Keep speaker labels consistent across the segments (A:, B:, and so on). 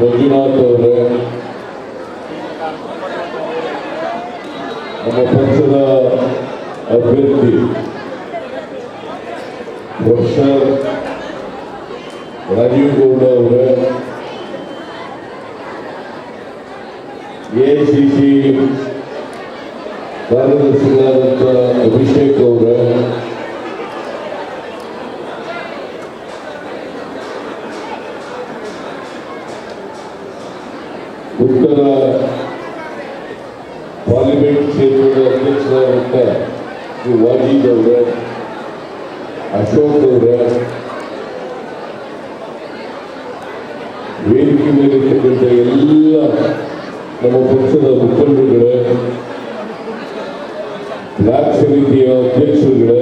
A: ಮಂಜುನಾಥ್ ಅವರೇ ನಮ್ಮ ಪಕ್ಷದ ಅಭ್ಯರ್ಥಿ ಪ್ರೊಫೆಸರ್ ರಾಜೀವ್ ಗೌಡ ಅವರೇ ಎಐಸಿಸಿ ಕಾರ್ಯದರ್ಶಿಗಳಾದಂಥ ಅಭಿಷೇಕ್ ಅವರೇ ಉತ್ತರ ಪಾರ್ಲಿಮೆಂಟ್ ಕ್ಷೇತ್ರದ ಅಧ್ಯಕ್ಷರಾದಂಥ ಶ್ರೀ ವಾಜೀದ್ ಅವರೇ ಅಶೋಕ್ ಅವರ ವೇದಿಕೆ ಮೇಲೆ ಇರ್ತಕ್ಕಂಥ ಎಲ್ಲ ನಮ್ಮ ಪಕ್ಷದ ಮುಖಂಡರುಗಳೇ, ಬ್ಲಾಕ್ ಸಮಿತಿಯ ಅಧ್ಯಕ್ಷರುಗಳೇ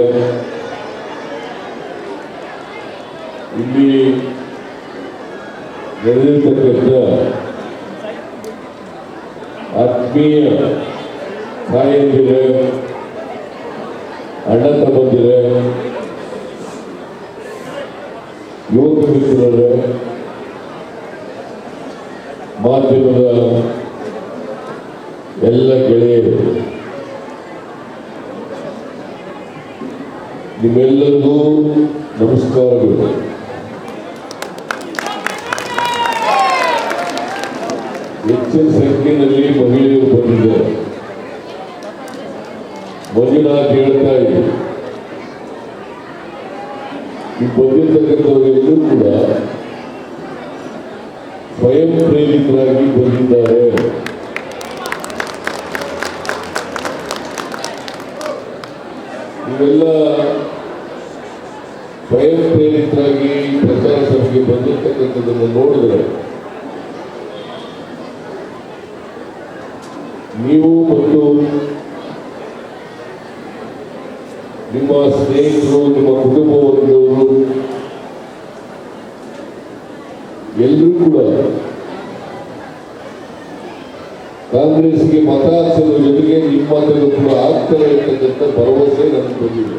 A: ಗೆಳೆಯರು ನಿಮ್ಮೆಲ್ಲರಿಗೂ ನಮಸ್ಕಾರಗಳು. ಹೆಚ್ಚಿನ ಸಂಖ್ಯೆಯಲ್ಲಿ ಮಹಿಳೆಯರು ಬಂದಿದ್ದಾರೆ. ಮಂಜುನಾಥ್ ಹೇಳ್ತಾ ಇದ್ದೀವಿ ಈ ಬಂದಿರ್ತಕ್ಕಂಥವರೆಲ್ಲರೂ ಕೂಡ ಸ್ವಯಂ ಪ್ರೇರಿತರಾಗಿ ಬಂದಿದ್ದಾರೆ. ಇವೆಲ್ಲ ಸ್ವಯಂ ಪ್ರೇರಿತರಾಗಿ ಪ್ರಚಾರ ಸಭೆಗೆ ಬಂದಿರ್ತಕ್ಕಂಥದ್ದನ್ನು ನೋಡಿದ್ರೆ ನೀವು ಮತ್ತು ನಿಮ್ಮ ಸ್ನೇಹಿತರು, ನಿಮ್ಮ ಕುಟುಂಬ ವರ್ಗದವರು ಎಲ್ಲರೂ ಕೂಡ ಕಾಂಗ್ರೆಸ್ಗೆ ಮತ ಹಾಕಿಸೋದ್ರ ಜೊತೆಗೆ ನಿಮ್ಮ ಮತಗಳು ಕೂಡ ಅಂತಕ್ಕಂಥ ಭರವಸೆ ನನಗೆ ಬಂದಿದೆ.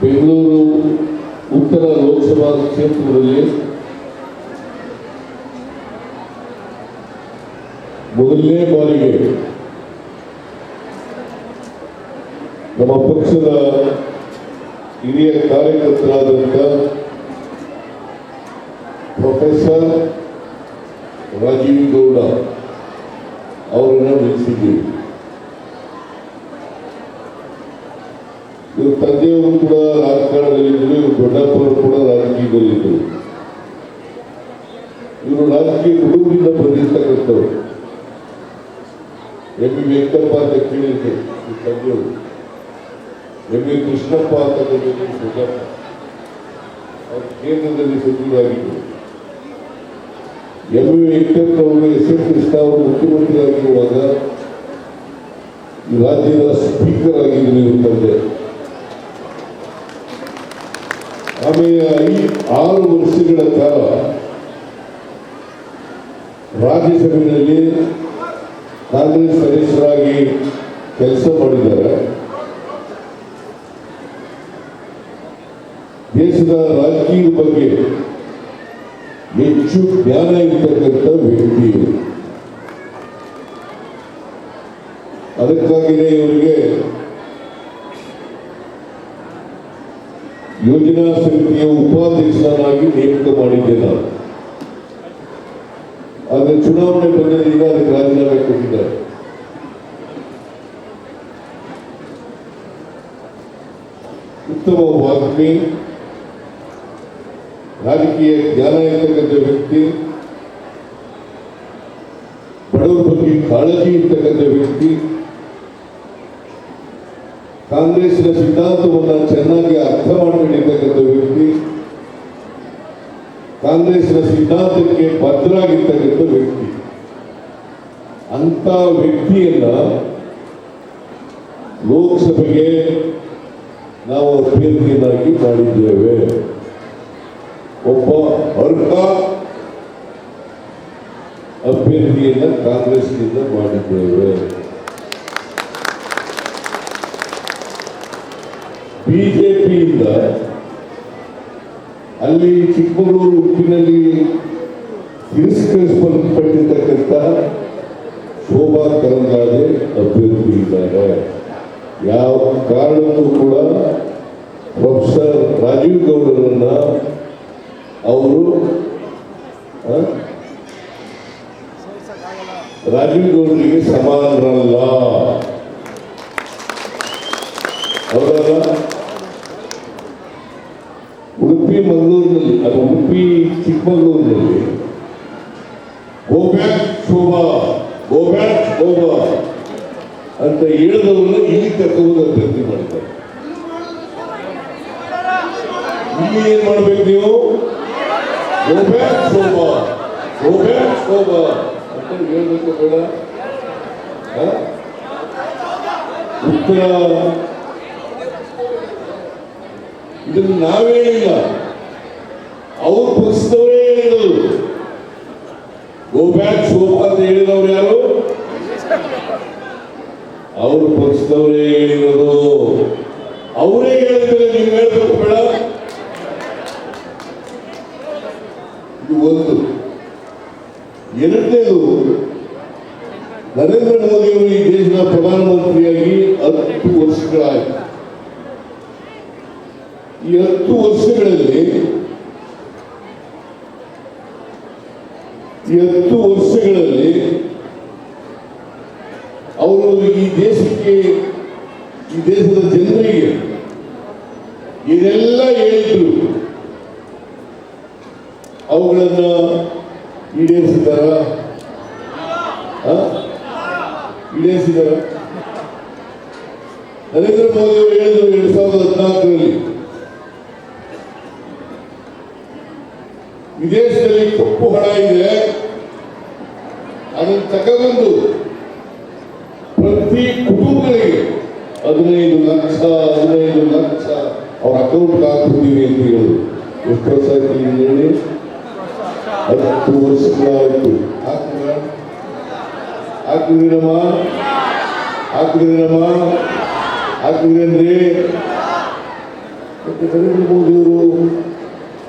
A: ಬೆಂಗಳೂರು ಉತ್ತರ ಲೋಕಸಭಾ ಕ್ಷೇತ್ರದಲ್ಲಿ ಮೊದಲನೇ ಬಾರಿಗೆ ನಮ್ಮ ಪಕ್ಷದ ಹಿರಿಯ ಕಾರ್ಯಕರ್ತರಾದಂಥ ಪ್ರೊಫೆಸರ್ ರಾಜೀವ್ ಗೌಡ ಅವರನ್ನು ನಿಲ್ಲಿಸಿದ್ದೀವಿ ಇವ್ರ ತಂದೆಯವರು ಕೂಡ ರಾಜಕಾರಣದಲ್ಲಿದ್ದರು ಇವ್ರ ದೊಡ್ಡಪ್ಪವರು ಕೂಡ ರಾಜಕೀಯದಲ್ಲಿದ್ದರು. ಇವರು ರಾಜಕೀಯ ಕುಟುಂಬದಿಂದ ಬಂದಿರ್ತಕ್ಕಂಥವ್ರು. ಎಂ ಬಿ ವೆಂಕಟಪ್ಪ ಅಂತ ಕೇಳಿದ್ದೆ, ಈ ತಂದೆಯವರು. ಎಂ ಬಿ ಕೃಷ್ಣಪ್ಪ ಅಂತ ಅವ್ರ ಅವರು ಕೇಂದ್ರದಲ್ಲಿ ಸಚಿವರಾಗಿದ್ದರು. ಎಂ ವಿ ವೆಂಕಟಪ್ಪನವರು ಎಸ್ ಎಂ ಅವರು ಮುಖ್ಯಮಂತ್ರಿಯಾಗಿರುವಾಗ ರಾಜ್ಯದ ಸ್ಪೀಕರ್ ಆಗಿದ್ದರು ನೀವು ತಂದೆ. ಆಮೇಲೆ ಈ ಆರು ವರ್ಷಗಳ ಕಾಲ ರಾಜ್ಯಸಭೆಯಲ್ಲಿ ಕಾಂಗ್ರೆಸ್ ಸದಸ್ಯರಾಗಿ ಕೆಲಸ ಮಾಡಿದ್ದಾರೆ. ದೇಶದ ರಾಜಕೀಯ ಬಗ್ಗೆ ಹೆಚ್ಚು ಜ್ಞಾನ ಇರ್ತಕ್ಕಂಥ ವ್ಯಕ್ತಿ. ಅದಕ್ಕಾಗಿಯೇ ಇವರಿಗೆ ಯೋಜನಾ ಸಮಿತಿಯ ಉಪಾಧ್ಯಕ್ಷನಾಗಿ ನೇಮಕ ಮಾಡಿದ್ದೆ ನಾನು ಆದರೆ ಚುನಾವಣೆ ಬಂದದೀಗ ಅದಕ್ಕೆ ರಾಜೀನಾಮೆ ಕೊಟ್ಟಿದ್ದಾರೆ ಉತ್ತಮ ವಾಗ್ಮಿ ರಾಜಕೀಯ ಜ್ಞಾನ ಇರ್ತಕ್ಕಂಥ ವ್ಯಕ್ತಿ, ಬಡವರ ಬಗ್ಗೆ ಕಾಳಜಿ ಇರ್ತಕ್ಕಂಥ ವ್ಯಕ್ತಿ ಕಾಂಗ್ರೆಸ್ನ ಸಿದ್ಧಾಂತವನ್ನು ಚೆನ್ನಾಗಿ ಅರ್ಥ ಮಾಡಿಕೊಂಡಿರ್ತಕ್ಕಂಥ ವ್ಯಕ್ತಿ ಕಾಂಗ್ರೆಸ್ನ ಸಿದ್ಧಾಂತಕ್ಕೆ ಬದ್ಧರಾಗಿರ್ತಕ್ಕಂಥ ವ್ಯಕ್ತಿ. ಅಂತ ವ್ಯಕ್ತಿಯನ್ನ ಲೋಕಸಭೆಗೆ ನಾವು ಅಭ್ಯರ್ಥಿಯನ್ನಾಗಿ ಮಾಡಿದ್ದೇವೆ. ಒಬ್ಬ ಅರ್ಹ ಅಭ್ಯರ್ಥಿಯನ್ನ ಕಾಂಗ್ರೆಸ್ನಿಂದ ಮಾಡಿದ್ದೇವೆ. ಬಿಜೆಪಿಯಿಂದ ಅಲ್ಲಿ ಚಿಕ್ಕಮಗಳೂರು ಉಪ್ಪಿನಲ್ಲಿ ತಿರಸ್ಕರಿಸಲ್ಪಟ್ಟಿರ್ತಕ್ಕಂಥ ಶೋಭಾ ಕರಂದ್ಲಾಜೆ ಅಭ್ಯರ್ಥಿ ಇದ್ದಾರೆ. ಯಾವ ಕಾರಣಕ್ಕೂ ಕೂಡ ಪ್ರೊಫೆಸರ್ ರಾಜೀವ್ ಗೌಡರನ್ನ ಅವರು ರಾಜೀವ್ ಗೌಡರಿಗೆ ಸಮಾನರಲ್ಲ. ಹೌದಲ್ಲ? ಉಡುಪಿ ಮಂಗಳೂರಿನಲ್ಲಿ, ಅದು ಉಡುಪಿ ಚಿಕ್ಕಮಗಳೂರಿನಲ್ಲಿ. ಗೋಬ್ಯಾಕ್ ಶೋಭಾ ಗೋಬ್ಯಾಕ್ ಶೋಭಾ ಅಂತ ಹೇಳಿದವರನ್ನು ಇಲ್ಲಿ ಕರ್ಕೊಂಡು ಅಭ್ಯರ್ಥಿ ಮಾಡ್ತಾರೆ. ಇಲ್ಲಿ ಏನ್ ಮಾಡ್ಬೇಕು ನೀವು? ಶೋಭಾ ಗೋ ಬ್ಯಾಕ್ ಶೋಭಾ ಅಂತ ಹೇಳ್ಬೇಕು ಬೇಡ? ಉತ್ತರ ಇದನ್ನು ನಾವೇ ಇಲ್ಲ. ಅವ್ರ ಪಕ್ಷದವರೇ ಹೇಳಿದರು ಗೋ ಬ್ಯಾಕ್ ಶೋಭಾ ಅಂತ ಹೇಳಿದವ್ರು ಯಾರು? ಅವ್ರ ಪಕ್ಷದವರೇ ಹೇಳಿರೋದು. ಅವರೇ ಹೇಳಿದ್ರೆ ನೀವು ಹೇಳ್ಬೇಕು ಬೇಡ ಇದು ಒಂದು ಎರಡನೇದು ನರೇಂದ್ರ ಮೋದಿ ಅವರು ಈ ದೇಶದ ಪ್ರಧಾನಮಂತ್ರಿಯಾಗಿ ಹತ್ತು ವರ್ಷಗಳಾಯಿತು. ಈ ಹತ್ತು ವರ್ಷಗಳಲ್ಲಿ, ಈ ಹತ್ತು ವರ್ಷಗಳಲ್ಲಿ ಅವರು ಈ ದೇಶಕ್ಕೆ, ಈ ದೇಶದ ಜನರಿಗೆ ಇದೆಲ್ಲ ಹೇಳಿದ್ರು. ಅವುಗಳನ್ನ ಈಡೇರಿಸಿದಾರ ಈಡೇರಿಸಿದಾರ ನರೇಂದ್ರ ಮೋದಿ ಅವರು ಹೇಳಿದ್ರು ಎರಡ್ ಸಾವಿರದ ಹದಿನಾಲ್ಕರಲ್ಲಿ. ವಿದೇಶದಲ್ಲಿ ಕಪ್ಪು ಹಣ ಇದೆ. ಅದನ್ನು ತಗೊಂಡು ಪ್ರತಿ ಕುಟುಂಬಗಳಿಗೆ ಹದಿನೈದು ಲಕ್ಷ ಹದಿನೈದು ಲಕ್ಷ ಅವ್ರ ಅಕೌಂಟ್ ಹಾಕ್ಬಿಡ್ತೀವಿ ಅಂತ ಹೇಳಿದ್ರು. ಎಷ್ಟು ವರ್ಷ ಆಯ್ತು ಈಗ ಹೇಳಿ ಹತ್ತು ವರ್ಷಗಳಾಯ್ತು ಹಾಕಿದ್ರ ಹಾಕಿದ್ರಮ್ಮ ಹಾಕಿದ್ರಮ್ಮ ಹಾಕಿದ್ರೇನ್ರಿ ಮತ್ತೆ ನರೇಂದ್ರ ಮೋದಿ ಅವರು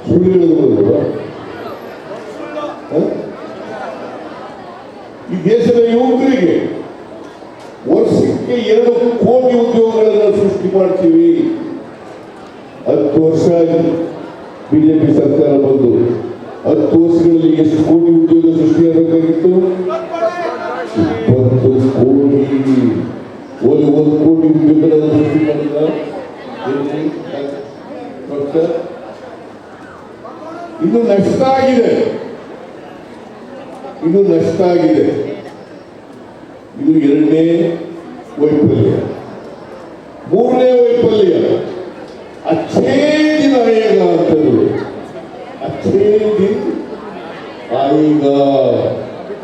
A: ಸುಳ್ಳು ಹೇಳಿದ್ರು ಹ? ಈ ದೇಶದ ಯುವಕರಿಗೆ ವರ್ಷಕ್ಕೆ ಎರಡು ಕೋಟಿ ಉದ್ಯೋಗಗಳನ್ನು ಸೃಷ್ಟಿ ಮಾಡ್ತೀವಿ ಹತ್ತು ವರ್ಷ ಆಯ್ತು ಬಿಜೆಪಿ ಸರ್ಕಾರ ಬಂದು ಹತ್ತು ವರ್ಷಗಳಲ್ಲಿ ಎಷ್ಟು ಕೋಟಿ ಉದ್ಯೋಗ ಸೃಷ್ಟಿಯಾಗಬೇಕಾಗಿತ್ತು ಇಪ್ಪತ್ತು ಕೋಟಿ ಒಂದು ಒಂದು ಕೋಟಿ ಉದ್ಯೋಗಗಳನ್ನು ಸೃಷ್ಟಿ ಮಾಡಿದ ಎಲ್ಲಿ? ಪಕ್ಷ? ಇದು ನಷ್ಟ ಆಗಿದೆ ಇದು ನಷ್ಟ ಆಗಿದೆ ಇದು ಎರಡನೇ ವೈಫಲ್ಯ ಮೂರನೇ ವೈಫಲ್ಯ ಅಚ್ಛೇದಿನ ಆಯೋಗ ಅಂತಂದ್ರು ಅಚ್ಛೇದಿ ಆಯೋಗ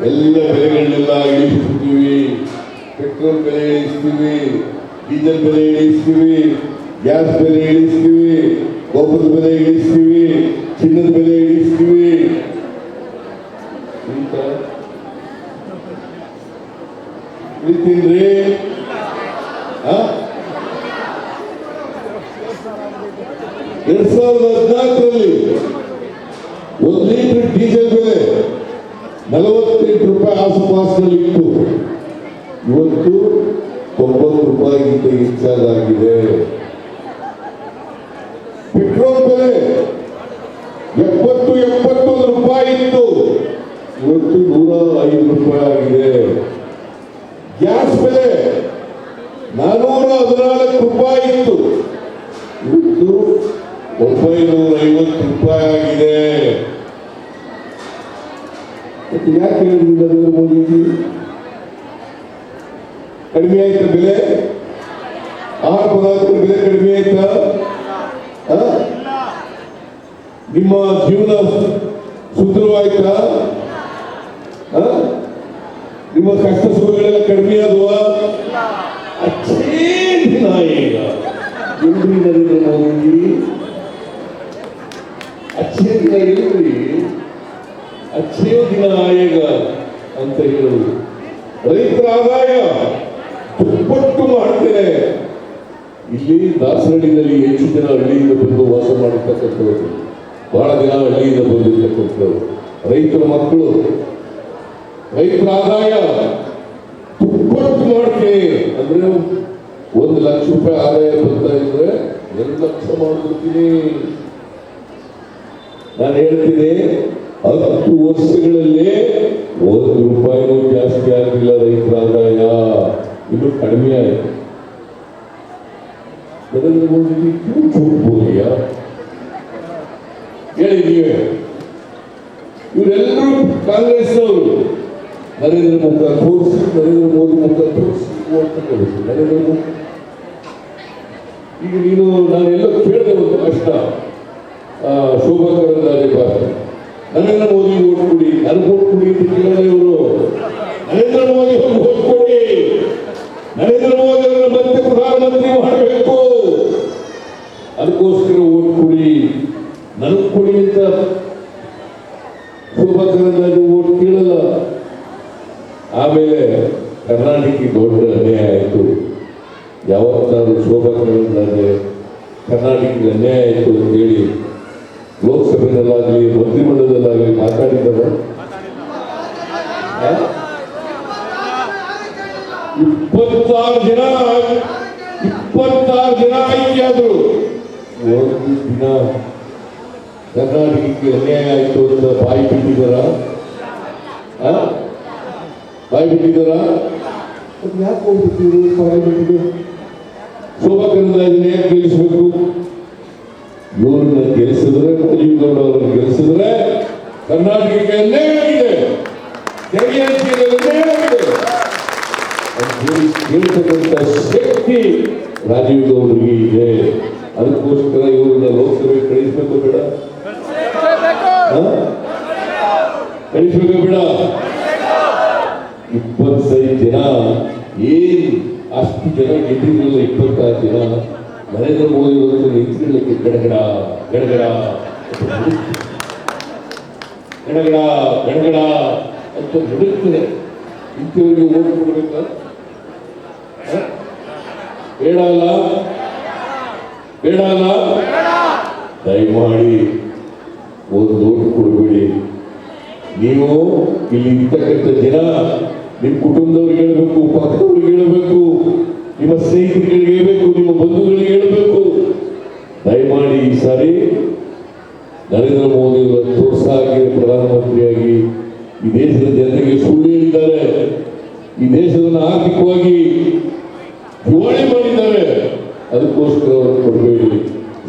A: ಎಲ್ಲ ಬೆಲೆಗಳನ್ನೆಲ್ಲ ಇಳಿಸ್ಬಿಡ್ತೀವಿ ಪೆಟ್ರೋಲ್ ಬೆಲೆ ಇಳಿಸ್ತೀವಿ ಡೀಸೆಲ್ ಬೆಲೆ ಇಳಿಸ್ತೀವಿ ಗ್ಯಾಸ್ ಬೆಲೆ ಇಳಿಸ್ತೀವಿ ಗೊಬ್ಬರದ ಬೆಲೆ ಇಳಿಸ್ತೀವಿ ಚಿನ್ನದ ಬೆಲೆ ಇಳಿಸ್ತೀವಿ ಅಂತ ಇಳಿತೀನ್ರಿ ಆ? ಎರಡ್ ಸಾವಿರದ ಹದಿನಾಲ್ಕರಲ್ಲಿ ಒಂದು ಲೀಟರ್ ಡೀಸೆಲ್ ಬೆಲೆ ನಲವತ್ತೆಂಟು ರೂಪಾಯಿ ಆಸುಪಾಸಿನಲ್ಲಿ ಇತ್ತು. ಇವತ್ತು ತೊಂಬತ್ತು ರೂಪಾಯಿಗಿಂತ ಹೆಚ್ಚಾಗಿದೆ ಪೆಟ್ರೋಲ್ ಬೆಲೆ ಎಪ್ಪತ್ತು, ಎಪ್ಪತ್ತೊಂದು ರೂಪಾಯಿ ಇತ್ತು. ಇವತ್ತು ನೂರ ಐದು ರೂಪಾಯಿ ಆಗಿದೆ. ಗ್ಯಾಸ್ ಬೆಲೆ ನಾನೂರ ಹದಿನಾಲ್ಕು ರೂಪಾಯಿ ಇತ್ತು. ಇವತ್ತು ಒಂಬೈನೂರ ಐವತ್ತು ರೂಪಾಯಿ ಆಗಿದೆ. ಯಾಕೆ ಹೇಳಿದ್ರು? ಕಡಿಮೆ ಆಯ್ತು ಬೆಲೆ? ಆಹಾರ ಪದಾರ್ಥಗಳ ಬೆಲೆ ಕಡಿಮೆ ಆಯ್ತಾ? ನಿಮ್ಮ ಜೀವನ ಸುಂದರವಾಯ್ತಾ? ನಿಮ್ಮ ಕಷ್ಟ ಸುಖಗಳೆಲ್ಲ ಕಡಿಮೆ ಆದವಾ? ಅಚ್ಚೇ ಎಲ್ರಿ ದಿನ ಇಲ್ರಿ ಅಚ್ಚೇ ದಿನ ಆಯೋಗ ಅಂತ ಹೇಳುವುದು. ರೈತರ ಆದಾಯ. ದುಪ್ಪಟ್ಟು ಮಾಡ್ತೇನೆ. ಇಲ್ಲಿ ದಾಸರಳ್ಳಿನಲ್ಲಿ ಹೆಚ್ಚು ಜನ ಹಳ್ಳಿಯಿಂದ ಬಂದು ವಾಸ ಮಾಡಿರ್ತಕ್ಕಂಥವ್ರು. ಬಹಳ ದಿನ ಹಳ್ಳಿಯಿಂದ ಬಂದಿರ್ತಕ್ಕಂಥವ್ರು. ರೈತರ ಮಕ್ಕಳು, ರೈತರ ಆದಾಯ ತುಪ್ಪಟ್ಟು ಮಾಡ್ತೀನಿ. ಅಂದ್ರೆ ಒಂದು ಲಕ್ಷ ರೂಪಾಯಿ ಆದಾಯ ಬರ್ತಾ ಇದ್ರೆ ಎರಡು ಲಕ್ಷ ಮಾಡ್ಬಿಡ್ತೀನಿ ನಾನು ಹೇಳ್ತೀನಿ, ಹತ್ತು ವರ್ಷಗಳಲ್ಲಿ ಒಂದು ರೂಪಾಯಿನೂ ಜಾಸ್ತಿ ಆಗಲಿಲ್ಲ ರೈತರ ಆದಾಯ. ಇನ್ನು ಕಡಿಮೆ ಆಯಿತು ನರೇಂದ್ರ ಮೋದಿ ಹೇಳಿದೀವಿ ಬೋಲಿಯಾ ಹೇಳಿ ನೀವೇ. ಇವರೆಲ್ಲರೂ ಕಾಂಗ್ರೆಸ್ನವರು. ನರೇಂದ್ರ ಮುಖ ತೋರಿಸಿ ನರೇಂದ್ರ ಮೋದಿ ಮುಖ ತೋರಿಸಿ ಓಟ್ ತಗೋಬೇಕು ನರೇಂದ್ರ ಮೋದಿ. ಈಗ ನೀನು ನಾನೆಲ್ಲ ಕೇಳಿದೆ ಒಂದು ಕಷ್ಟ ಆ, ಶೋಭಾ ಕರಂದ್ಲಾಜೆ ಭಾಷೆ. ನರೇಂದ್ರ ಮೋದಿ ಓಟ್ ಕೊಡಿ ನನಗೆ ಓಟ್ ಕೊಡಿ ಅಂತ ಕೇಳಿದೆ ಇವರು ನರೇಂದ್ರ ಮೋದಿ ಓಟ್ ಕೊಡಿ. ನರೇಂದ್ರ ಮೋದಿ ಅವರನ್ನು ಮತ್ತೆ ಪ್ರಧಾನಮಂತ್ರಿ ಮಾಡಬೇಕು ಅದಕ್ಕೋಸ್ಕರ ಓಟ್ ಕೊಡಿ. ನನಗೆ ಕೊಡಿ ಅಂತ ಶೋಭಾ ಕರಂದ್ಲಾಜೆ ಓಟ್ ಕೇಳಲ್ಲ. ಆಮೇಲೆ ಕರ್ನಾಟಕಕ್ಕೆ ದೊಡ್ಡ ಅನ್ಯಾಯ ಆಯಿತು. ಯಾವತ್ತಾದ್ರೂ ಶೋಭಾ ಕರಂದ್ಲಾಜೆ ಕರ್ನಾಟಕಕ್ಕೆ ಅನ್ಯಾಯ ಆಯಿತು ಅಂತೇಳಿ ಲೋಕಸಭೆಯಲ್ಲಾಗಲಿ ಮಂತ್ರಿಮಂಡಲದಲ್ಲಾಗಲಿ ಮಾತಾಡಿದ್ದಾರೆ? ಇಪ್ಪತ್ತಾರು ದಿನ ಇಪ್ಪತ್ತಾರು ಜನ ಆಯ್ಕೆಯಾದರು ಒಂದು ದಿನ ಕರ್ನಾಟಕಕ್ಕೆ ಅನ್ಯಾಯ ಆಯಿತು ಅಂತ ಬಾಯಿ ಬಿಟ್ಟಿದ್ದಾರ? ಬಾಯಿ ಬಿಟ್ಟಿದ್ದಾರ? ಯಾಕೆ ಹೋಗ್ಬಿಟ್ಟಿದ್ರು ಬಾಯಿ ಬಿಟ್ಟಿದ್ದು? ಶೋಭಾ ಕರಂದ್ಲಾಜೆ ಯಾಕೆ ಗೆಲ್ಲಿಸಬೇಕು ಇವ್ರನ್ನ ಗೆಲ್ಲಿಸಿದ್ರೆ ಅವರನ್ನು ಗೆಲ್ಲಿಸಿದ್ರೆ ಕರ್ನಾಟಕಕ್ಕೆ ಅನ್ಯಾಯ ಆಗಿದೆ. ಆಗಿದೆ. ಅಂತ ಹೇಳಿ ಕೇಳ್ತಕ್ಕಂಥ ಶಕ್ತಿ ರಾಜೀವ್ ಗೌಡ್ರಿಗೆ ಇದೆ. ಅದಕ್ಕೋಸ್ಕರ ಇವರನ್ನ ಲೋಕಸಭೆ ಕಳಿಸ್ಬೇಕು ಬೇಡ? ಕಳಿಸ್ಬೇಕು ಬೇಡ. ಇಪ್ಪತ್ತೈದು ಜನ, ಏನ್ ಅಷ್ಟು ಜನ ಗೆದ್ದಿರಲಿಲ್ಲ ಇಪ್ಪತ್ತಾರು ಜನ? ನರೇಂದ್ರ ಮೋದಿ ಅವರು ನಿಂತಿರ್ಲಿಕ್ಕೆ ಗಡಗಡ ಗಡಗಡ ಗಡಗಡ ಗಡಗಡ ಅಂತ ನಡುತ್ತದೆ ಇಂಥವ್ರಿಗೆ ಓಟ್ ಕೊಡ್ಬೇಕಾ? ಹ? ಬೇಡ ಅಲ್ಲ? ಬೇಡ ಅಲ್ಲ? ದಯಮಾಡಿ ಒಂದು ನೋಟು ಕೊಡಬೇಡಿ. ನೀವು ಇಲ್ಲಿ ಇರ್ತಕ್ಕಂಥ ಜನ ನಿಮ್ಮ ಕುಟುಂಬದವ್ರಿಗೆ ಹೇಳಬೇಕು, ಪಕ್ಕದವ್ರಿಗೆ ಹೇಳಬೇಕು, ನಿಮ್ಮ ಸ್ನೇಹಿತರಿಗೆ ಹೇಳಬೇಕು, ನಿಮ್ಮ ಬಂಧುಗಳಿಗೆ ಹೇಳಬೇಕು. ದಯಮಾಡಿ ಈ ಸಾರಿ ನರೇಂದ್ರ ಮೋದಿ ಅವರು ತೋರ್ಸಾಗಿ ಪ್ರಧಾನಮಂತ್ರಿಯಾಗಿ ಈ ದೇಶದ ಜನರಿಗೆ ಸುಳ್ಳು ಹೇಳಿದ್ದಾರೆ. ಈ ದೇಶವನ್ನು ಆರ್ಥಿಕವಾಗಿ ದಿವಾಳಿ ಮಾಡಿದ್ದಾರೆ. ಅದಕ್ಕೋಸ್ಕರ ಅವರು ಕೊಡಬೇಡಿ.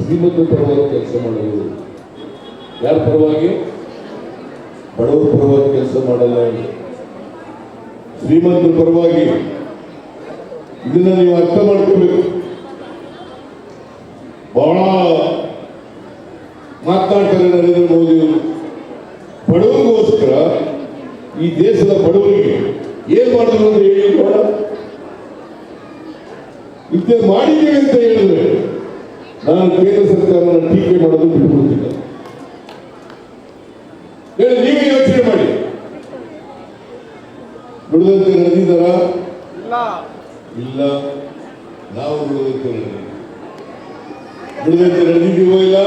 A: ಶ್ರೀಮಂತ ಪರವಾಗಿ ಕೆಲಸ ಮಾಡಬಹುದು ಯಾರ ಪರವಾಗಿ? ಬಡವರ ಪರವಾಗಿ ಕೆಲಸ ಮಾಡಲ್ಲ ಶ್ರೀಮಂತ ಪರವಾಗಿ ಇದನ್ನ ನೀವು ಅರ್ಥ ಮಾಡ್ಕೋಬೇಕು. ಬಹಳ ಮಾತನಾಡ್ತಾರೆ ನರೇಂದ್ರ ಮೋದಿ ಬಡವರಿಗೋಸ್ಕರ ಈ ದೇಶದ ಬಡವರಿಗೆ ಏನ್ ಮಾಡಿದ್ರು ಅಂದ್ರೆ ಹೇಳಿ ಇಂಥ ಮಾಡಿದ್ದೀವಿ ಅಂತ ಹೇಳಿದ್ರೆ ನಾನು ಕೇಂದ್ರ ಸರ್ಕಾರವನ್ನು ಟೀಕೆ ಮಾಡೋದು ಬಿಟ್ಬಿಡ್ತಿಲ್ಲ ಹೇಳಿ ನೀವೇ ಯೋಚನೆ ಮಾಡಿ. ದುಡಿದಂತೆ ನಡೆದಿದ್ದಾರ? ಇಲ್ಲ. ನಾವು ದುಡಿದಂತೆ ನಡೆದಿದ್ದೀವಿ ನಡೆದಿದ್ದೀವೋ ಇಲ್ಲ?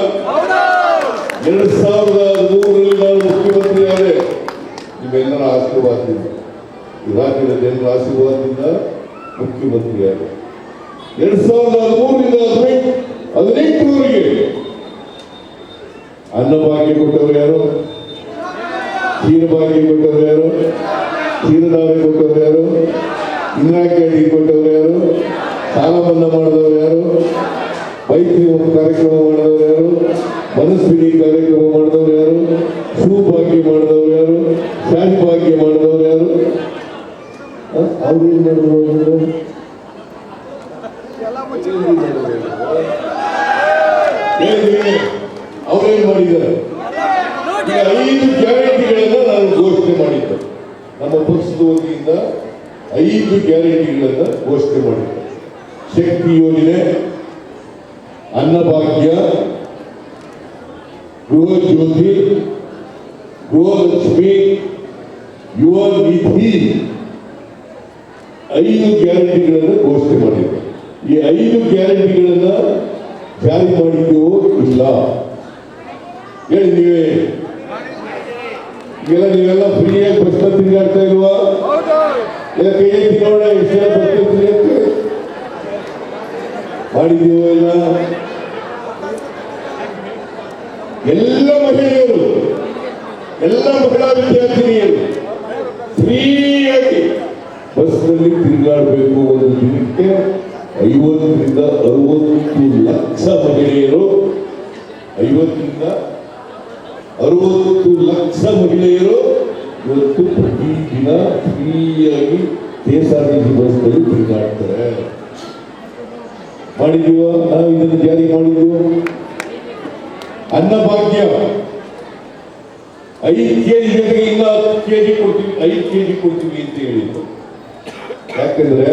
A: ಎರಡ್ ಸಾವಿರದ ಮೂರರಲ್ಲಿ ನಾನು ಮುಖ್ಯಮಂತ್ರಿ ಆದರೆ ನಿಮ್ಮೆಲ್ಲರ ಆಶೀರ್ವಾದದಿಂದ. ಈ ರಾಜ್ಯದ ಜನರ ಆಶೀರ್ವಾದದಿಂದ ಮುಖ್ಯಮಂತ್ರಿ ಆದೆ. ಎರಡ್ ಸಾವಿರದ ಹದಿಮೂರರಿಂದ ಹದಿನೆಂಟು ಹದಿನೆಂಟರವರೆಗೆ ಅನ್ನಭಾಗ್ಯ ಕೊಟ್ಟವರು ಯಾರು? ಕ್ಷೀರಭಾಗ್ಯ ಕೊಟ್ಟವರು ಯಾರು? ಕ್ಷೀರದಾವೆ ಕೊಟ್ಟವರು ಯಾರು? ಇಂದಿರಾ ಕ್ಯಾಂಡಿ ಕೊಟ್ಟವರು ಯಾರು? ಸಾಲ ಮನ್ನಾ ಮಾಡಿದವರು ಯಾರು? ಮೈತ್ರಿ ಕಾರ್ಯಕ್ರಮ ಮಾಡಿದವರು ಯಾರು? ಮನಸ್ವಿನಿ ಕಾರ್ಯಕ್ರಮ ಮಾಡಿದವರು ಯಾರು? ಸುಭಾಗ್ಯ ಮಾಡಿದವರು ಯಾರು? ಶಾಹಿ ಭಾಗ್ಯ ಮಾಡಿದವರು ಯಾರು? ಅವ್ರೇನ್ ಮಾಡಿದ್ರು ಅವ್ರೇನ್ ಮಾಡಿದ್ದಾರೆ ಐದು ಗ್ಯಾರಂಟಿಗಳನ್ನು ನಾನು ಘೋಷಣೆ ಮಾಡಿದ್ದೆ ನಮ್ಮ ಪಕ್ಷದ ವತಿಯಿಂದ ಐದು ಗ್ಯಾರಂಟಿಗಳನ್ನ ಘೋಷಣೆ ಮಾಡಿದ್ದೆ ಶಕ್ತಿ ಯೋಜನೆ ಅನ್ನಭಾಗ್ಯ ಗೃಹ ಜ್ಯೋತಿ ಗೃಹಲಕ್ಷ್ಮಿ ಯುವ ನಿಧಿ ಐದು ಗ್ಯಾರಂಟಿಗಳನ್ನು ಘೋಷಣೆ ಮಾಡಿದೆ ಈ ಐದು ಗ್ಯಾರಂಟಿಗಳನ್ನ ಜಾರಿ ಮಾಡಿದ್ದೆವೋ ಇಲ್ಲ. ಹೇಳಿ ನೀವೇ. ಈಗೆಲ್ಲ ನೀವೆಲ್ಲ ಫ್ರೀಯಾಗಿ ಬಸ್ ತಿರುಗಾಡ್ತಾ ಇಲ್ವಾ? ಎಲ್ಲ ಕೈ ಎತ್ತಿ ನೋಡ ಎಷ್ಟು ಜನ ಮಾಡಿದೀವೋ ಇಲ್ಲ? ಎಲ್ಲ ಮಹಿಳೆಯರು, ಎಲ್ಲ ಮಹಿಳಾ ವಿದ್ಯಾರ್ಥಿನಿಯರು ಫ್ರೀಯಾಗಿ ಬಸ್ನಲ್ಲಿ ತಿರುಗಾಡಬೇಕು ಅರವತ್ತು ಲಕ್ಷ ಮಹಿಳೆಯರು, ಐವತ್ತರಿಂದ ಅರವತ್ತು ಲಕ್ಷ ಮಹಿಳೆಯರು ಇವತ್ತು ಫ್ರೀಯಾಗಿ ಎಸ್ ಆರ್ ಟಿ ಸಿ ಬಸ್ನಲ್ಲಿ ತಿರುಗಾಡ್ತಾರೆ. ಮಾಡಿದೀವ ನಾವು ಇದನ್ನು ಜಾರಿ ಮಾಡಿದ್ವು ಅನ್ನಭಾಗ್ಯ. ಐದು ಕೆಜಿ ಜೊತೆಗೆ ಇನ್ನ ಹತ್ತು ಕೆಜಿ ಕೊಡ್ತೀವಿ, ಐದು ಕೆಜಿ ಕೊಡ್ತೀವಿ ಅಂತ ಹೇಳಿದ್ರು ಯಾಕಂದ್ರೆ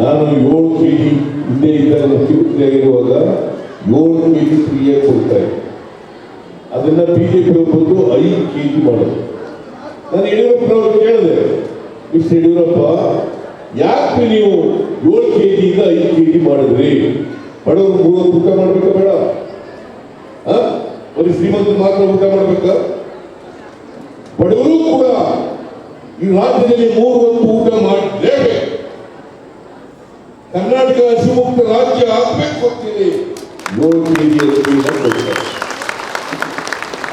A: ನಾನು ಏಳು ಕೆಜಿ ಹಿಂದೆ ಇದ್ದಾಗ ಮುಖ್ಯಮಂತ್ರಿಯಾಗಿರುವಾಗ ಏಳು ಕೆಜಿ ಫ್ರೀಯಾಗಿ ಕೊಡ್ತಾ ಇದ್ದೆ. ಅದನ್ನ ಪಿ ಬಂದು ಐದು ಕೆಜಿ ಮಾಡೋದು. ನಾನು ಯಡಿಯೂರಪ್ಪನವ್ರು ಕೇಳಿದೆ. ಮಿಸ್ಟರ್ ಯಡಿಯೂರಪ್ಪ, ಯಾಕೆ ನೀವು ಏಳು ಕೆಜಿಯಿಂದ ಐದು ಕೆಜಿ ಮಾಡಿದ್ರಿ? ಬಡವರು ಮೂರು ಊಟ ಮಾಡ್ಬೇಕಾ ಬೇಡ? ಬರೀ ಶ್ರೀಮಂತರು ಮಾತ್ರ ಊಟ ಮಾಡ್ಬೇಕಾ? ಬಡವರು ಕೂಡ ಈ ರಾಜ್ಯದಲ್ಲಿ ಮೂರು ಹೊತ್ತು ಊಟ ಮಾಡಲೇಬೇಕು ಕರ್ನಾಟಕ ಹಸಿಮುಕ್ತ ರಾಜ್ಯ ಆಗ್ಬೇಕು ಕೊಡ್ತೀನಿ. ಏಳು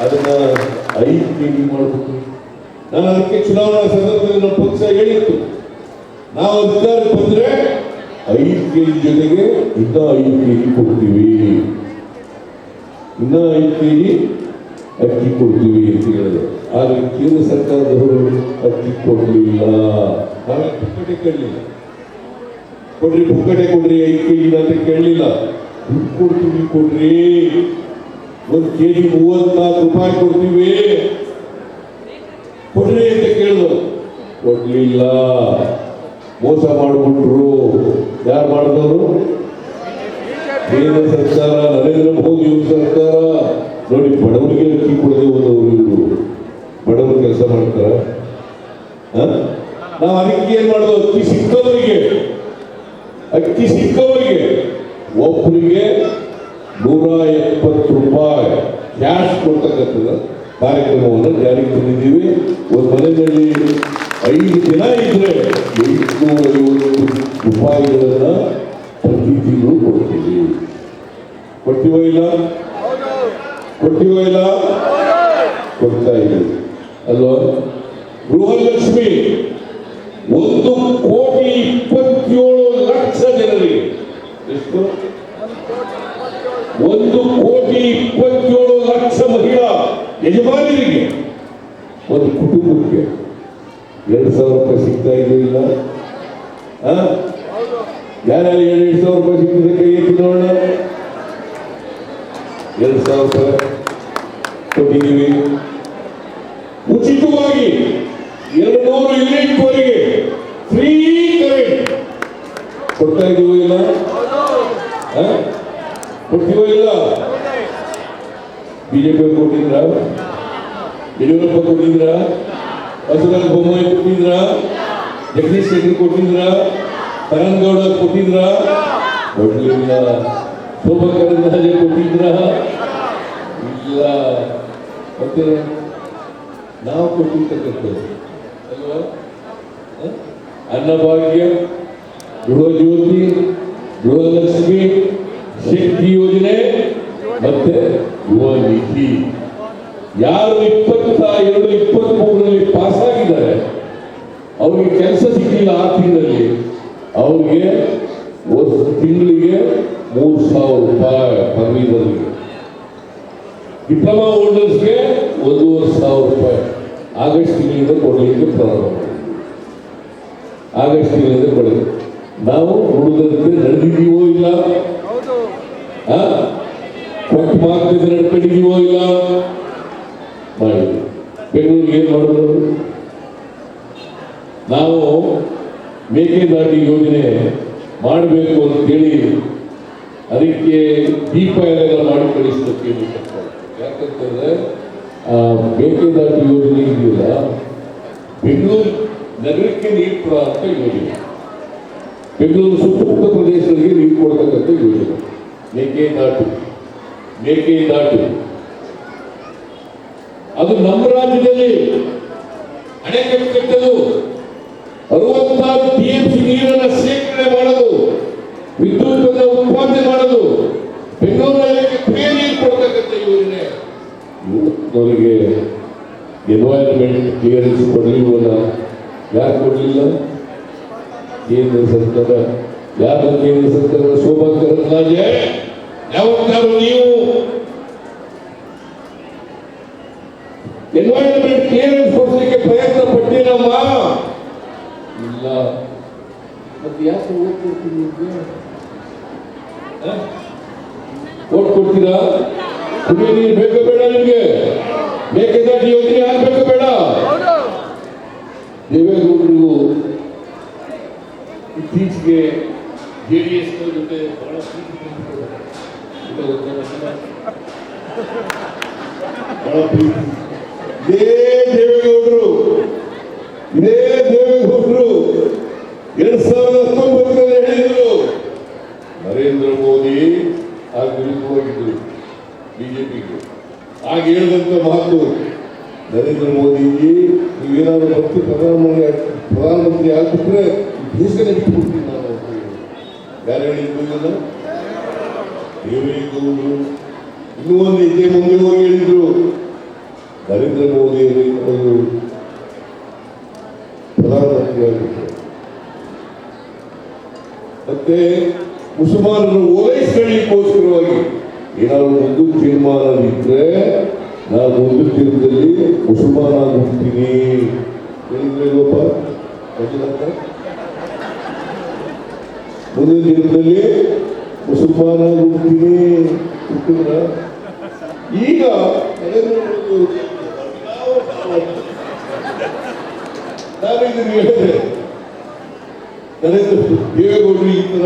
A: ಅದನ್ನ ಐದು ಕೆಜಿ ಮಾಡಬೇಕು ನಾನು ಅದಕ್ಕೆ ಚುನಾವಣಾ ಸಂದರ್ಭದಲ್ಲಿ ನಮ್ಮ ಪಕ್ಷ ಹೇಳಿತ್ತು. ನಾವು ಅಧಿಕಾರಕ್ಕೆ ಬಂದ್ರೆ ಐದು ಕೆಜಿ ಜೊತೆಗೆ ಇನ್ನ ಐದು ಕೆಜಿ ಕೊಡ್ತೀವಿ. ಇನ್ನ ಐದು ಕೆಜಿ ಅಕ್ಕಿ ಕೊಡ್ತೀವಿ ಅಂತ ಹೇಳಿದೆ ಆದ್ರೆ ಕೇಂದ್ರ ಸರ್ಕಾರದವರು ಅಕ್ಕಿ ಕೊಡಲಿಲ್ಲ. ನಾವೇ ಪುಕ್ಕಟೆ ಕೇಳಲಿಲ್ಲ. ಕೊಡ್ರಿ ಪುಕ್ಕಟೆ ಕೊಡ್ರಿ, ಐದು ಕೆಜಿ ಅಂತ ಕೇಳಲಿಲ್ಲ. ದುಡ್ಡು ಕೊಡ್ತೀವಿ ಕೊಡ್ರಿ. ಒಂದು ಕೆಜಿ ಮೂವತ್ನಾಲ್ಕು ರೂಪಾಯಿ ಕೊಡ್ತೀವಿ. ಕೊಡ್ರಿ ಅಂತ ಕೇಳಿದ್ರು. ಕೊಡ್ಲಿಲ್ಲ. ಮೋಸ ಮಾಡಿಬಿಟ್ರು. ಯಾರು ಮಾಡಿದವರು? ಕೇಂದ್ರ ಸರ್ಕಾರ, ನರೇಂದ್ರ ಮೋದಿ ಸರ್ಕಾರ. ನೋಡಿ, ಬಡವರಿಗೆ ಅಕ್ಕಿ ಕೊಡದೆ ಹೋದವರು ಇವರು. ಬಡವರು ಕೆಲಸ ಮಾಡ್ತಾರ. ನಾವು ಅದಕ್ಕೆ ಏನ್ ಮಾಡೋದು, ಅಕ್ಕಿ ಅಕ್ಕಿ ಸಿಕ್ಕವರಿಗೆ ಒಬ್ಬರಿಗೆ ನೂರ ಎಪ್ಪತ್ತು ರೂಪಾಯಿ ಕ್ಯಾಶ್ ಕೊಡ್ತಕ್ಕಂಥದ್ದು ಕಾರ್ಯಕ್ರಮವನ್ನು ಜಾರಿಗೆ ತಂದಿದ್ದೀವಿ. ಒಂದು ಮನೆಯಲ್ಲಿ ಐದು ದಿನ ಇದ್ರೆ ಎಂಟುನೂರ ಐವತ್ತು ರೂಪಾಯಿಗಳನ್ನ ಪ್ರತಿ ತಿಂಗಳು ಕೊಡ್ತೀವಿ. ಕೊಡ್ತೀವೋ ಇಲ್ಲ? ಕೊಡ್ತೀವೋ ಇಲ್ಲ? ಕೊಡ್ತಾ ಇದ್ದೀವಿ. ಅಲ್ವಾ? ಗೃಹಲಕ್ಷ್ಮಿ ಒಂದು ಕೋಟಿ ಇಪ್ಪತ್ತೇಳು ಲಕ್ಷ ಜನರಿಗೆ. ಎಷ್ಟು? ಒಂದು ಕೋಟಿ ಇಪ್ಪತ್ತೇಳು ಲಕ್ಷ ಮಹಿಳಾ ಯಜಮಾನರಿಗೆ. ಒಂದು ಕುಟುಂಬಕ್ಕೆ. ಎರಡು ಸಾವಿರ ರೂಪಾಯಿ ಸಿಗ್ತಾ ಇದ್ದಿಲ್ಲ? ಯಾರ್ಯಾರು ಎರಡು ಸಾವಿರ ರೂಪಾಯಿ ಸಿಗ್ತದೆ ಕೈ ಎತ್ತಿ ನೋಡೋಣ. ಎರಡು ಸಾವಿರ ರೂಪಾಯಿ ಕೊಟ್ಟಿದ್ದೀವಿ. ಕೊಡ್ತಾ ಇದೀವೋ ಇಲ್ಲ? ಕೊಡ್ತೀವೋ ಇಲ್ಲ ಬಿಜೆಪಿ ಕೊಟ್ಟಿದ್ರ? ಯಡಿಯೂರಪ್ಪ ಕೊಟ್ಟಿದ್ರ? ಬಸವರಾಜ ಬೊಮ್ಮಾಯಿ ಕೊಟ್ಟಿದ್ರ? ಜಗದೀಶ್ ಶೆಟ್ಟಿ ಕೊಟ್ಟಿದ್ರ? ಕರಣಗೌಡ ಕೊಟ್ಟಿದ್ರ? ಕೊಡ್ಲಿಲ್ಲ ಶೋಭಾ ಕರಂದ್ಲಾಜೆ ಕೊಟ್ಟಿದ್ರ? ಇಲ್ಲ. ಮತ್ತೆ ನಾವು ಕೊಟ್ಟಿರ್ತಕ್ಕಂಥದ್ದು. ಅಲ್ವಾ? ಅನ್ನಭಾಗ್ಯ ಗೃಹ ಜ್ಯೋತಿ ಗೃಹಲಕ್ಷ್ಮಿ ಶಕ್ತಿ ಯೋಜನೆ ಮತ್ತೆ ಯುವ ನಿಧಿ. ಯಾರು ಇಪ್ಪತ್ತ ಎರಡು ಇಪ್ಪತ್ತ್ ಮೂರರಲ್ಲಿ ಪಾಸ್ ಆಗಿದ್ದಾರೆ, ಅವ್ರಿಗೆ ಕೆಲಸ ಸಿಕ್ಕಿಲ್ಲ ಆ ತಿಂಗಳಲ್ಲಿ, ಅವ್ರಿಗೆ ತಿಂಗಳಿಗೆ ಮೂರು ಸಾವಿರ ರೂಪಾಯಿ ಪದವೀಧರಿಗೆ ಡಿಪ್ಲೊಮಾ ಹೋಲ್ಡರ್ಸ್ಗೆ ಒಂದೂವರೆ ಸಾವಿರ ರೂಪಾಯಿ. ಆಗಸ್ಟ್ ತಿಂಗಳಿಂದ ಕೊಡಲಿಕ್ಕೆ ಪ್ರಾರಂಭ. ಆಗಸ್ಟ್ ತಿಂಗಳಿಂದ ಕೊಡಲಿ ನಾವು ನುಡಿದಂತೆ ನಡೆದಿದ್ದೀವೋ ಇಲ್ಲ? ಕೊಟ್ಟು ಮಾಡ್ತಿದ್ರೆ ನಡ್ಕೊಂಡಿದ್ದೀವೋ ಇಲ್ಲ? ಮಾಡಿದ್ವಿ ಬೆಂಗಳೂರಿಗೆ ಏನು ಮಾಡೋದು? ನಾವು ಮೇಕೆದಾಟಿ ಯೋಜನೆ ಮಾಡಬೇಕು ಅಂತೇಳಿ ಅದಕ್ಕೆ ದೀಪ ಎಲ್ಲ ಮಾಡಿ ಕಳಿಸಬೇಕು ಯಾಕಂತಂದ್ರೆ ಆ ಮೇಕೆದಾಟು ಯೋಜನೆ ಇದೆಯಲ್ಲ ಬೆಂಗಳೂರು ನಗರಕ್ಕೆ ನೀರು ಕೊಡೋ ಅಂತ ಯೋಜನೆ. ಬೆಂಗಳೂರು ಸುತ್ತಮುತ್ತ ಪ್ರದೇಶಗಳಿಗೆ ನೀರು ಕೊಡ್ತಕ್ಕಂಥ ಯೋಜನೆ. ಮೇಕೆದಾಟು ಮೇಕೆದಾಟು ಅದು ನಮ್ಮ ರಾಜ್ಯದಲ್ಲಿ ಅಣೆಕಟ್ಟು ಕಟ್ಟಲು ಅರವತ್ತಾರು ಟಿ ಎಂ ನೀರನ್ನು ಶೇಖರಣೆ ವಿದ್ಯುತ್ ಉತ್ಪಾದನೆ ಮಾಡೋದು ಬೆಂಗಳೂರಿನಲ್ಲಿ ಕುಡಿಯ ನೀರು ಕೊಡ್ತಕ್ಕಂಥ ಯೋಜನೆ. ಅವರಿಗೆ ಎನ್ವೈರನ್ಮೆಂಟ್ ಕ್ಲಿಯರೆನ್ಸ್ ಕೊಡಲಿಲ್ಲ ಯಾರು ಕೊಡಲಿಲ್ಲ? ಕೇಂದ್ರ ಸರ್ಕಾರ ಯಾವ ಕೇಂದ್ರ ಸರ್ಕಾರ ಶೋಭಾ ಕರಂದ್ಲಾಜೆ ಯಾವತ್ತಾರು ನೀವು? ಎನ್ವೈರನ್ಮೆಂಟ್ ಕ್ಲಿಯರೆನ್ಸ್ ಕೊಡ್ಲಿಕ್ಕೆ ಪ್ರಯತ್ನ ಪಟ್ಟಿರಮ್ಮ? ಇಲ್ಲ. ಮತ್ತೆ ಯಾಕೆ ಓಟ್ ಕೊಡ್ತೀನಿ ಓಟ್ ಕೊಡ್ತೀರಾ? ಕುಡಿಯ ನೀರು ಬೇಕು ಬೇಡ ನಿಮ್ಗೆ. ಬೇಕಿದ್ದ ಯೋಜನೆ ಇತ್ತೀಚೆಗೆ ಜೆ ಡಿ ಎಸ್ ಜೊತೆ ಬಹಳ ಪ್ರೀತಿ? ಬಹಳ ಪ್ರೀತಿ ಇದೇ ದೇವೇಗೌಡರು ಇದೇ ದೇವೇಗೌಡರು ಎರಡ್ ಸಾವಿರದ ಹತ್ತೊಂಬತ್ತರಲ್ಲಿ ಹೇಳಿದ್ರು ನರೇಂದ್ರ ಮೋದಿ ಆಗ ವಿರುದ್ಧವಾಗಿದ್ದರು ಬಿಜೆಪಿಗೆ ಆಗ ಹೇಳಿದಂತ ಮಾತು ನರೇಂದ್ರ ಮೋದಿಜಿ ನೀವೇನಾದ್ರು ಮತ್ತೆ ಪ್ರಧಾನಮಂತ್ರಿ ಆಗ್- ಪ್ರಧಾನಮಂತ್ರಿ ಆಗ್ಬಿಟ್ರೆ ದೇಶನೇ ಬಿಟ್ಬಿಡ್ತೀನಿ ನಾನು ಅಂತ ಹೇಳಿದ್ರು. ಯಾರು ಹೇಳಿದ್ರು ಇದನ್ನ ದೇವೇಗೌಡರು ಇನ್ನೂ ಒಂದು ಹೆಜ್ಜೆ ಮುಂದೆ ಹೋಗಿ ಹೇಳಿದ್ರು ನರೇಂದ್ರ ಮೋದಿ ಅವರು ಪ್ರಧಾನಮಂತ್ರಿ ಆಗಿದ್ರು ಮತ್ತೆ ಮುಸಲ್ಮಾನರನ್ನು ಓಲೈಸ್ಕೊಳ್ಳಿಕ್ಕೋಸ್ಕರವಾಗಿ ಏನಾದ್ರು ಒಂದು ತೀರ್ಮಾನ ಇದ್ರೆ ನಾನು ಒಂದು ತೀರ್ಮಾನದಲ್ಲಿ ಮುಸಲ್ಮಾನ ಆಗ್ತೀನಿ ಒಂದು ತೀರ್ಮದಲ್ಲಿ ಮುಸಲ್ಮಾನ ಆಗ್ತೀನಿ ಈಗ ನಾನು ಇದನ್ನು ಹೇಳಿದೆ. ನರೇಂದ್ರ ದೇವೇಗೌಡರು ಈ ತರ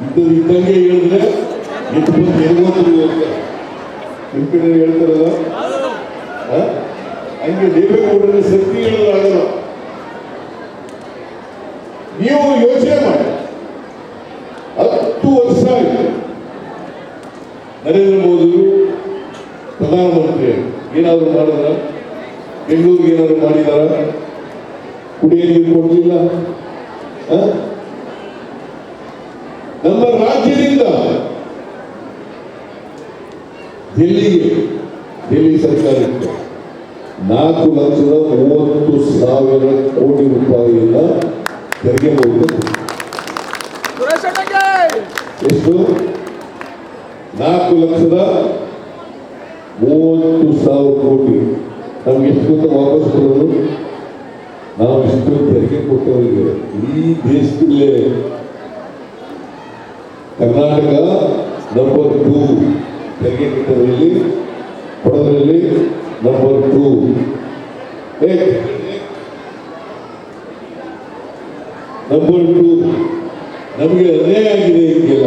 A: ಇದ್ದದ್ದು ಇದ್ದಂಗೆ ಹೇಳಿದ್ರೆ ಎದ್ದು ಬಂದು ಎಲ್ಗೋದ್ರು ಅಂತ ನಿಮ್ಮ ಕಡೆ ಹೇಳ್ತಾರಲ್ಲ ಆ? ಹಂಗೆ ದೇವೇಗೌಡರ ಶಕ್ತಿ ಹೇಳೋದಾಗಲ್ಲ ನೀವು ಯೋಚನೆ ಮಾಡಿ ಹತ್ತು ವರ್ಷ ಆಯ್ತು ನರೇಂದ್ರ ಮೋದಿ ಪ್ರಧಾನಮಂತ್ರಿ ಏನಾದ್ರು ಮಾಡಿದ್ರ ಬೆಂಗಳೂರಿಗೆ ಏನಾದ್ರು ಮಾಡಿದಾರ ಕುಡಿಯ ನೀರು ಕೊಡಲಿಲ್ಲ ಆ? ನಮ್ಮ ರಾಜ್ಯದಿಂದ ಡೆಲ್ಲಿಗೆ ಡೆಲ್ಲಿ ಸರ್ಕಾರಕ್ಕೆ ನಾಲ್ಕು ಲಕ್ಷದ ಮೂವತ್ತು ಸಾವಿರ ಕೋಟಿ ರೂಪಾಯಿಯಿಂದ ತೆರಿಗೆ ಎಷ್ಟು? ನಾಲ್ಕು ಲಕ್ಷದ ಮೂವತ್ತು ಸಾವಿರ ಕೋಟಿ. ನಮ್ಗೆ ಎಷ್ಟು ಗೊತ್ತ ವಾಪಸ್ ಕೊಡೋದು? ನಾವು ಇಷ್ಟು ತೆರಿಗೆ ಕೊಟ್ಟವರಿಗೆ ಈ ದೇಶದಲ್ಲೇ ಕರ್ನಾಟಕ ನಂಬರ್ ಟೂ ತೆರಿಗೆ ಕಟ್ಟದಲ್ಲಿ ಕೊಡೋದ್ರಲ್ಲಿ ನಂಬರ್ ಟೂ ನಂಬರ್ ಟೂ ನಮಗೆ ಅನ್ಯಾಯ ಆಗಿದೆ ಈಗೆಲ್ಲ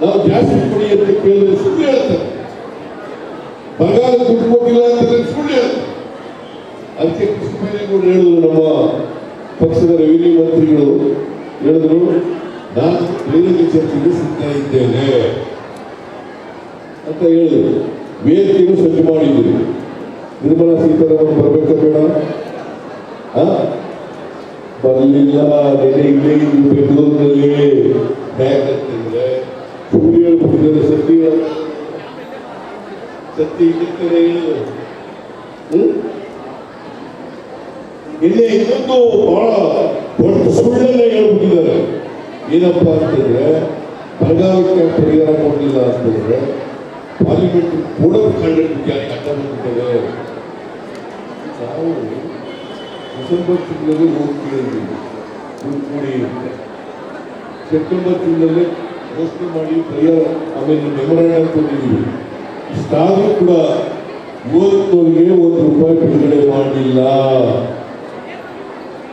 A: ನಾವು ಜಾಸ್ತಿ ಕೊಡಿ ಅಂತ ಕೇಳಿದ್ರೆ ಸುಳ್ಳು ಹೇಳ್ತಾರೆ. ಬಂಗಾರ ದುಡ್ಡು ಕೊಟ್ಟಿಲ್ಲ ಅಂತಂದ್ರೆ ಸುಳ್ಳು ಹೇಳ್ತಾರೆ. ಅದಕ್ಕೆ ಕೃಷ್ಣಬೈರೇಗೌಡರು ಹೇಳಿದ್ರು ನಮ್ಮ ಪಕ್ಷದ ರೆವಿನ್ಯೂ ಮಂತ್ರಿಗಳು. ಹೇಳಿದ್ರು ನಾನು ಬೇರೆ ಚರ್ಚೆಗೆ ಸಿದ್ಧ ಇದ್ದೇನೆ ಅಂತ ಹೇಳಿದ್ರು ವೇದಿಕೆಯನ್ನು ಸಜ್ಜು ಮಾಡಿದ್ರು ನಿರ್ಮಲಾ ಸೀತಾರಾಮನ್ ಬರಬೇಕಾ ಬೇಡ ಆ? ಬರಲಿಲ್ಲ ನೆನೆ ಇಲ್ಲೇ ಇದ್ದು ಬೆಂಗಳೂರಿನಲ್ಲಿ ಯಾಕಂತಂದ್ರೆ ಸುಳ್ಳು ಹೇಳ್ಬಿಟ್ಟಿದ್ದಾರೆ ಸತ್ಯ ಸತ್ಯ ಇಲ್ಲಿರ್ತಾರೆ ಹೇಳಿದ್ರು ಹ್ಮ್ ಇಲ್ಲಿ ಇನ್ನೊಂದು ಬಹಳ ದೊಡ್ಡ ಸುಳ್ಳನ್ನ ಹೇಳ್ಬಿಟ್ಟಿದ್ದಾರೆ ಏನಪ್ಪಾ ಅಂತಂದ್ರೆ ಬರಗಾಲಕ್ಕೆ ಪರಿಹಾರ ಕೊಡಲಿಲ್ಲ ಅಂತಂದ್ರೆ ಪಾರ್ಲಿಮೆಂಟ್ ಕೂಡ ಆಫ್ ಕಂಡಕ್ಟ್ ಜಾರಿಗೆ ಅಡ್ಡ ನಾವು ಡಿಸೆಂಬರ್ ತಿಂಗಳಲ್ಲಿ ಹೋಗಿ ಕೇಳಿದ್ವಿ. ದುಡ್ಡು ಅಂತ. ಸೆಪ್ಟೆಂಬರ್ ತಿಂಗಳಲ್ಲಿ ಘೋಷಣೆ ಮಾಡಿ ಪರಿಹಾರ, ಆಮೇಲೆ ಮೆಮೊರಾಂಡಮ್ ಕೊಟ್ಟಿದ್ದೀವಿ. ಇಷ್ಟಾದರೂ ಕೂಡ ಇವತ್ತವರೆಗೆ ಒಂದು ರೂಪಾಯಿ ಬಿಡುಗಡೆ ಮಾಡಲಿಲ್ಲ.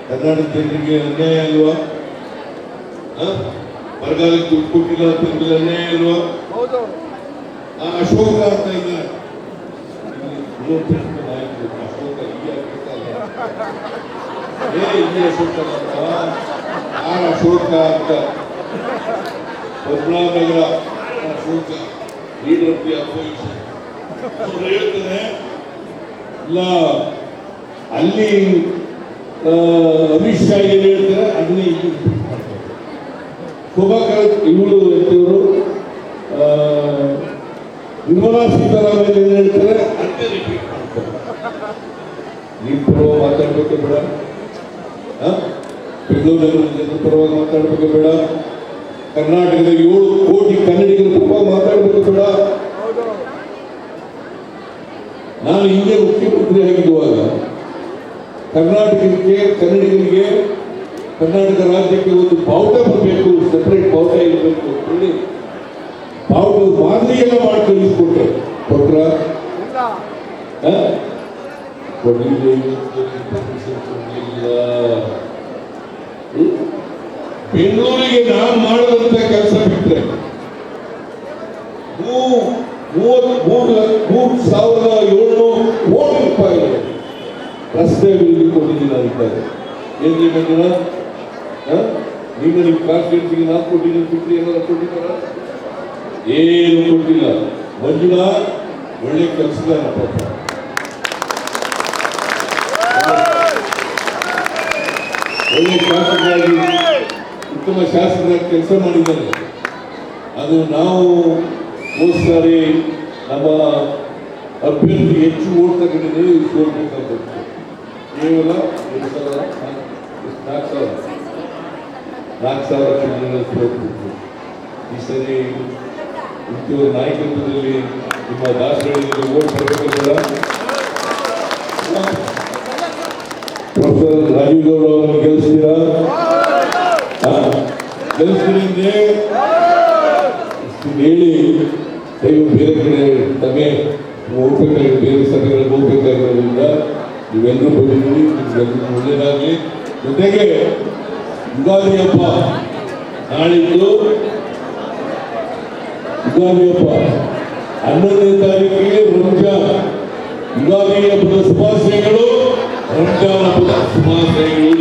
A: ಕರ್ನಾಟಕ ಜನರಿಗೆ ಅನ್ಯಾಯ ಅಲ್ವಾ? ಬರಗಾಲಕ್ಕೆ ದುಡ್ಡು ಕೊಟ್ಟಿಲ್ಲ ಅಲ್ವಾ
B: ಹೌದು.
A: ಆ ಅಶೋಕ ಅಂತ ಇದ್ದಾರೆ ಅಶೋಕ ಅಶೋಕ. ಏ ಅಂತ? ಆ ಅಶೋಕ ಅಂತ. Padmanabhanagar Ashoka. Leader of the opposition ಹೇಳ್ತಾರೆ ಇಲ್ಲ ಅಲ್ಲಿ ಅಮಿತ್ ಶಾ ಏನ್ ಹೇಳ್ತಾರೆ ಅದನ್ನೇ ಇಲ್ಲಿ ಮಾಡ್ತಾರೆ. ಶೋಭಾ ಇವಳು ಇವರು ನಿರ್ಮಲಾ ಸೀತಾರಾಮನ್ ಏನ್ ಹೇಳ್ತಾರೆ? ಅದನ್ನೇ ರಿಪೀಟ್ ಮಾಡ್ತಾರೆ ಪರವಾಗಿ ಮಾತಾಡ್ಬೇಕು ಬೇಡ. ಆ? ಬೆಂಗಳೂರು ಜನರ ಪರವಾಗಿ ಮಾತಾಡ್ಬೇಕು ಬೇಡ. ಕರ್ನಾಟಕದ ಏಳು ಕೋಟಿ ಕನ್ನಡಿಗರ ಪರವಾಗಿ ಮಾತಾಡ್ಬೇಕು ಬೇಡ. ನಾನು ಹಿಂದೆ ಮುಖ್ಯಮಂತ್ರಿ ಆಗಿರುವಾಗ ಕರ್ನಾಟಕಕ್ಕೆ ಕನ್ನಡಿಗರಿಗೆ ಕರ್ನಾಟಕ ರಾಜ್ಯಕ್ಕೆ ಒಂದು ಬಾವುಟ ಬರಬೇಕು ಸೆಪರೇಟ್ ಬಾವುಟ ಇರಬೇಕು ಅಂತೇಳಿ ಬಾವುಟ ಮಾದರಿಯೆಲ್ಲ ಮಾಡಿ ಕಳಿಸ್ಕೊಟ್ರೆ ಕೊಟ್ರ? ಬೆಂಗಳೂರಿಗೆ ನಾನು ಮಾಡಿದಂತ ಕೆಲಸ ಬಿಟ್ಟರೆ ಮೂರು ಸಾವಿರದ ಏಳ್ನೂರು ಕೋಟಿ ರೂಪಾಯಿ ರಸ್ತೆ ಅಭಿವೃದ್ಧಿ ಕೊಟ್ಟಿದ್ದೀನಿ ಅಂತ. ಏನ್ ಮಂಜುನ ನೀವು ನಿಮ್ಮ ಕಾನ್ಸ್ಟಿಟ್ಯೂನ್ಸಿಗೆ ನಾನು ಕೊಟ್ಟಿದ್ದೀನಿ ಬಿಟ್ಟರೆ ಏನಾದ್ರು ಕೊಟ್ಟಿದ್ದಾರ? ಏನು ಕೊಟ್ಟಿಲ್ಲ. ಮಂಜುನ ಒಳ್ಳೆ ಕೆಲಸದ ಒಳ್ಳೆ ಶಾಸಕರಾಗಿ, ಉತ್ತಮ ಶಾಸಕರಾಗಿ ಕೆಲಸ ಮಾಡಿದ್ದಾರೆ. ಅದು ನಾವು ಹೋದ ಸಾರಿ ನಮ್ಮ ಅಭ್ಯರ್ಥಿ ಹೆಚ್ಚು ಓಟ್ ತಗೊಂಡಿದ್ದೇವೆ ಸೋಲ್ಬೇಕಾಗುತ್ತೆ ಕೇವಲ ಎರಡು ಸಾವಿರ? ನಾಲ್ಕು ಸಾವಿರ. ನಾಲ್ಕು ಸಾವಿರ ಸೋಲ್ಬೇಕು ಈ ಸರಿ ಇಂಥವ್ರ ನಾಯಕತ್ವದಲ್ಲಿ ನಿಮ್ಮ ದಾಸಗಳಿಗೆ ಓಟ್ ಬರಬೇಕಲ್ಲ ಪ್ರೊಫೆಸರ್ ರಾಜೀವ್ ಗೌಡ ಅವರನ್ನು ಗೆಲ್ಲಿಸ್ತೀರಾ? ಗೆಲ್ಲಿಸ್ತೀರಿ ಹೇಳಿ ದಯವು ಬೇರೆ ಕಡೆ ತಮಗೆ ಹೋಗ್ಬೇಕಾಗಿ ಬೇರೆ ಸಭೆಗಳಿಗೆ ಹೋಗ್ಬೇಕಾಗಿರೋದ್ರಿಂದ ನೀವೆಲ್ಲರೂ ಬಂದಿದ್ದೀರಿ ನಿಮ್ಗೆಲ್ಲರೂ ಒಳ್ಳೆಯದಾಗಲಿ. ಜೊತೆಗೆ ಯುಗಾದಿ ಹಬ್ಬ ನಾಳಿದ್ದು ಯುಗಾದಿ ಹಬ್ಬ ಹನ್ನೊಂದನೇ ತಾರೀಕಿಗೆ ರಂಜಾನ್ ಯುಗಾದಿ ಹಬ್ಬದ ಶುಭಾಶಯಗಳು ರಂಜಾನ್ ಹಬ್ಬದ ಶುಭಾಶಯಗಳು